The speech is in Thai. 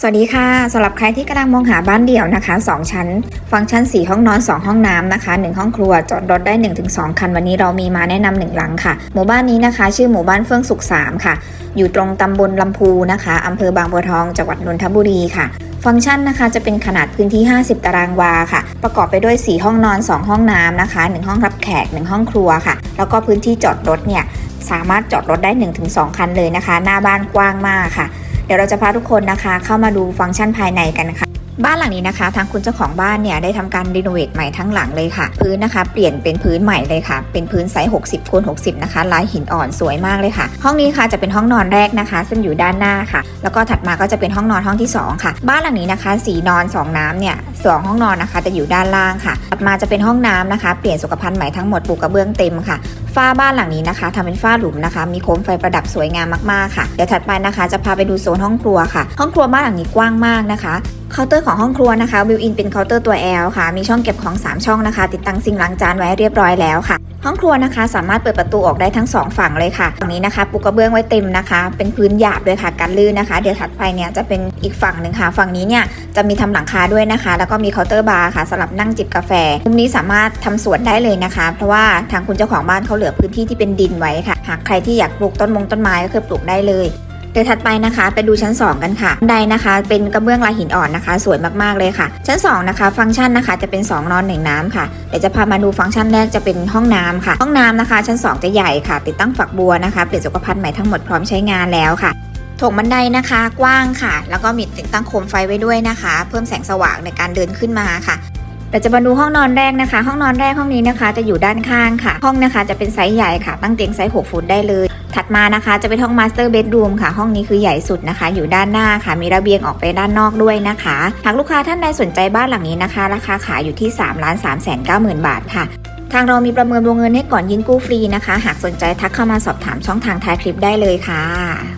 สวัสดีค่ะสำหรับใครที่กำลังมองหาบ้านเดี่ยวนะคะ 2 ชั้น ฟังก์ชัน 4 ห้องนอน 2 ห้องน้ำนะคะ 1 ห้องครัวจอดรถได้ 1-2 คันวันนี้เรามีมาแนะนำหนึ่งหลังค่ะ หมู่บ้านนี้นะคะ ชื่อหมู่บ้านเฟื่องสุข 3 ค่ะ อยู่ตรงตำบลลำพูนะคะอำเภอบางบัวทองจังหวัดนนทบุรีค่ะ ฟังก์ชันนะคะจะเป็นขนาดพื้นที่ 50 ตารางวาค่ะ ประกอบไปด้วย 4 ห้องนอน 2 ห้องน้ำนะคะ 1 ห้องรับแขก 1 ห้องครัวค่ะ แล้วก็พื้นที่จอดรถเนี่ยสามารถจอดรถได้ 1-2 คันเลยนะคะ หน้าบ้านกว้างมากค่ะ เดี๋ยวเราจะพาทุกคนนะคะ เข้ามาดูฟังก์ชันภายในกันค่ะ บ้านหลังนี้นะคะ ทางคุณเจ้าของบ้านเนี่ยได้ทำการรีโนเวทใหม่ทั้งหลังเลยค่ะ พื้นนะคะ เปลี่ยนเป็นพื้นใหม่เลยค่ะ เป็นพื้นไซส์ 60คูณ60 นะคะ ลายหินอ่อนสวยมากเลยค่ะ ห้องนี้ค่ะจะเป็นห้องนอนแรกนะคะ ซึ่งอยู่ด้านหน้าค่ะ แล้วก็ถัดมาก็จะเป็นห้องนอนห้องที่สองค่ะ บ้านหลังนี้นะคะ สีนอนสองน้ำเนี่ยสองห้องนอนนะคะจะอยู่ด้านล่างค่ะ ถัดมาจะเป็นห้องน้ำนะคะ เปลี่ยนสุขภัณฑ์ใหม่ทั้งหมดปูกระเบื้องเต็มค่ะฝ้าบ้านหลังนี้นะคะทำเป็นฝ้าหลุมนะคะ มีโคมไฟประดับสวยงามมากๆค่ะ เดี๋ยวถัดไปนะคะ จะพาไปดูโซนห้องครัวค่ะ ห้องครัวบ้านหลังนี้กว้างมากนะคะ เคาน์เตอร์ของห้องครัวนะคะวิวอินเป็นเคาน์เตอร์ตัว L ค่ะ มีช่องเก็บของ 3 ช่องนะคะ ติดตั้งซิงล้างจานไว้เรียบร้อยแล้วค่ะ ห้องครัวนะคะ สามารถเปิดประตูออกได้ทั้ง 2 ฝั่งเลยค่ะฝั่งนี้นะคะปูกระเบื้องไว้เต็มนะคะ เป็นพื้นหยาบด้วยค่ะกันลื่นนะคะ เดี๋ยวถัดไปเนี่ยจะเป็นอีกฝั่งหนึ่งค่ะ ฝั่งนี้เนี่ยจะมีทำหลังคาด้วยนะคะ แล้วก็มีเคาน์เตอร์บาร์ค่ะสำหรับนั่งจิบกาแฟมุมนี้สามารถทำสวนได้เลยนะคะ เพราะว่าทางคุณเจ้าของบ้านเขาเหลือพื้นที่ที่เป็นดินไว้ค่ะ หากใครที่อยากปลูกต้นมงต้นไม้ก็คือปลูกได้เลย เดี๋ยวถัดไปนะคะไปดูชั้น 2 กันค่ะบันไดนะคะ เป็นกระเบื้องลายหินอ่อนนะคะ สวยมากๆเลยค่ะ ชั้น 2 นะคะ ฟังก์ชันนะคะจะเป็น 2 นอน1น้ำค่ะเดี๋ยวจะพามาดูฟังก์ชันแรกจะเป็นห้องน้ำค่ะ ห้องน้ำนะคะ ชั้น 2 จะใหญ่ค่ะ ติดตั้งฝักบัวนะคะเปลี่ยนสุขภัณฑ์ใหม่ทั้งหมดพร้อมใช้งานแล้วค่ะโถงบันไดนะคะกว้างค่ะ แล้วก็มีติดตั้งโคมไฟไว้ด้วยนะคะ เพิ่มแสงสว่างในการเดินขึ้นมาค่ะเดี๋ยวจะมาดูห้องนอนแรกนะคะ ห้องนอนแรกห้องนี้นะคะ จะอยู่ด้านข้างค่ะ ห้องนะคะจะเป็นไซส์ใหญ่ค่ะ ตั้งเตียงไซส์6ฟุตได้เลย ถัดมานะคะจะเป็นห้องมาสเตอร์เบดรูมค่ะ ห้องนี้คือใหญ่สุดนะคะ อยู่ด้านหน้าค่ะ มีระเบียงออกไปด้านนอกด้วยนะคะ หากลูกค้าท่านใดสนใจบ้านหลังนี้นะคะ ราคาขายอยู่ที่3ล้าน3แสน9หมื่นบาทค่ะทางเรามีประเมินวงเงินให้ก่อนยื่นกู้ฟรีนะคะ หากสนใจทักเข้ามาสอบถามช่องทางท้ายคลิปได้เลยค่ะ